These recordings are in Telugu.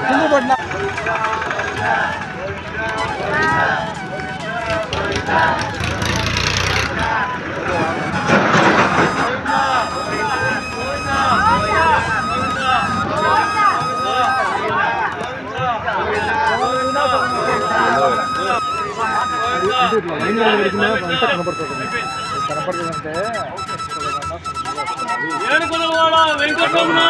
हिंदू पढ़ना ಇದು ಲೈನ್ ಒಳಗಡೆ ಬಂತ ಕಾಣಬರ್ತದೆ వెంకటరమణ.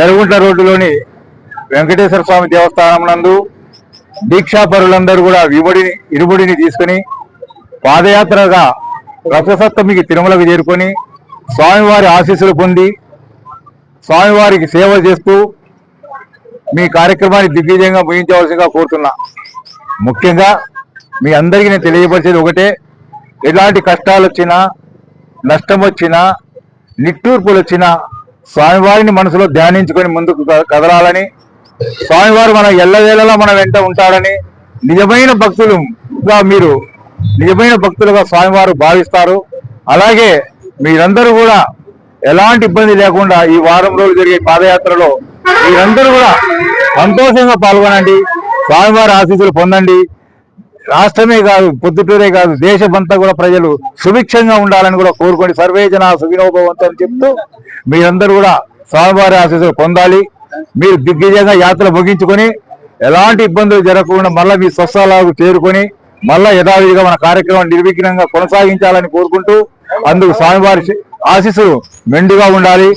ఎరుగుంట్ల రోడ్డులోని వెంకటేశ్వర స్వామి దేవస్థానం నందు దీక్షాపరులందరూ కూడా విముడిని ఇరుముడిని తీసుకుని పాదయాత్రగా రథసప్తమికి తిరుమలకు చేరుకొని స్వామివారి ఆశీస్సులు పొంది స్వామివారికి సేవ చేస్తూ మీ కార్యక్రమాన్ని దిగ్విజయంగా ముగించవలసిందిగా కోరుతున్నా. ముఖ్యంగా మీ అందరికీ నేను తెలియపరిచేది ఒకటే ఎలాంటి కష్టాలు వచ్చినా నష్టం వచ్చినా నిట్టూర్పులు వచ్చినా స్వామివారిని మనసులో ధ్యానించుకొని ముందుకు కదలాలని స్వామివారు మన ఎల్లవేళలా మన వెంట ఉంటాడని నిజమైన భక్తులుగా మీరు నిజమైన భక్తులుగా స్వామివారు భావిస్తారు. అలాగే మీరందరూ కూడా ఎలాంటి ఇబ్బంది లేకుండా ఈ వారం రోజులు జరిగే పాదయాత్రలో మీరందరూ కూడా సంతోషంగా పాల్గొనండి. స్వామివారి ఆశీస్సులు పొందండి. రాష్ట్రమే కాదు పొద్దుటూరే కాదు దేశమంతా కూడా ప్రజలు సుభిక్షంగా ఉండాలని కూడా కోరుకొని సర్వే జన సుఖినోభవంతో అని చెప్తూ మీరందరూ కూడా స్వామివారి ఆశీస్సులు పొందాలి. మీరు దిగ్విజయంగా యాత్ర ముగించుకొని ఎలాంటి ఇబ్బందులు జరగకుండా మళ్ళీ మీ స్వస్థలాకు చేరుకొని మళ్ళా యథావిధిగా మన కార్యక్రమం నిర్విఘ్నంగా కొనసాగించాలని కోరుకుంటూ అందుకు స్వామివారి ఆశీస్సులు మెండుగా ఉండాలి.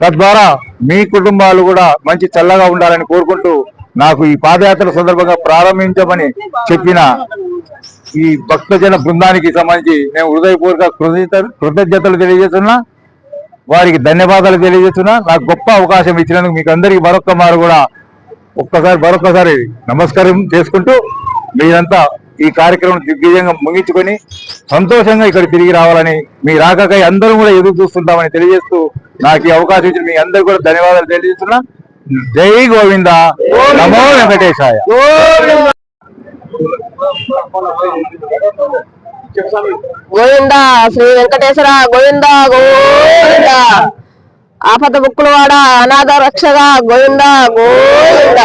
తద్వారా మీ కుటుంబాలు కూడా మంచి చల్లగా ఉండాలని కోరుకుంటూ నాకు ఈ పాదయాత్ర సందర్భంగా ప్రారంభించమని చెప్పిన ఈ భక్తజన బృందానికి సంబంధించి నేను హృదయపూర్వక కృతజ్ఞతలు తెలియజేస్తున్నా. వారికి ధన్యవాదాలు తెలియజేస్తున్నా. నాకు గొప్ప అవకాశం ఇచ్చినందుకు మీకు అందరికీ మరొక్క మారు కూడా ఒక్కసారి మరొకసారి నమస్కారం చేసుకుంటూ మీరంతా ఈ కార్యక్రమం దిగ్విజయంగా ముగించుకొని సంతోషంగా ఇక్కడ తిరిగి రావాలని మీ రాకకై అందరూ కూడా ఎదురు చూస్తుంటామని తెలియజేస్తూ నాకు ఈ అవకాశం ఇచ్చిన మీ అందరికీ కూడా ధన్యవాదాలు తెలియజేస్తున్నా. జై గోవింద. నమో వెంకటేశాయ. గోవింద శ్రీ వెంకటేశ్వర గోవింద గోవింద. ఆపద బుక్కులవాడ అనాథ రక్షక గోవింద గోవింద.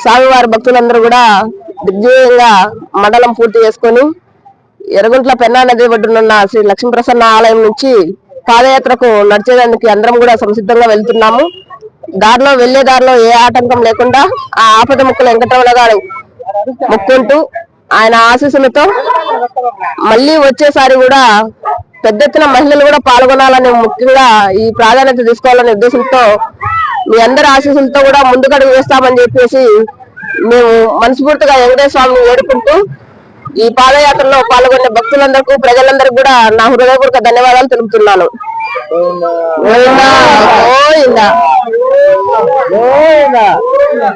స్వామివారి భక్తులందరూ కూడా దిగ్విజయంగా మండలం పూర్తి చేసుకొని ఎరగుంట్ల పెన్నా నది ఒడ్డునున్న శ్రీ లక్ష్మీప్రసన్న ఆలయం నుంచి పాదయాత్రకు నడిచేదానికి అందరం కూడా సంసిద్ధంగా వెళ్తున్నాము. దారిలో వెళ్ళే దారిలో ఏ ఆటంకం లేకుండా ఆ ఆపద ముక్కుల వెంకటరమణ గారు మొక్కుంటూ ఆయన ఆశీస్సులతో మళ్ళీ వచ్చేసారి కూడా పెద్ద ఎత్తున మహిళలు కూడా పాల్గొనాలని ముఖ్యంగా ఈ ప్రాధాన్యత తీసుకోవాలనే ఉద్దేశంతో మీ అందరి ఆశీస్సులతో కూడా ముందుకడుగు వేస్తామని చెప్పేసి మేము మనస్ఫూర్తిగా వెంకటేశ్వర స్వామిని వేడుకుంటూ ఈ పాదయాత్రలో పాల్గొనే భక్తులందరికీ ప్రజలందరికీ కూడా నా హృదయపూర్వక ధన్యవాదాలు తెలుపుతున్నాను. గోవిందా, గోవిందా.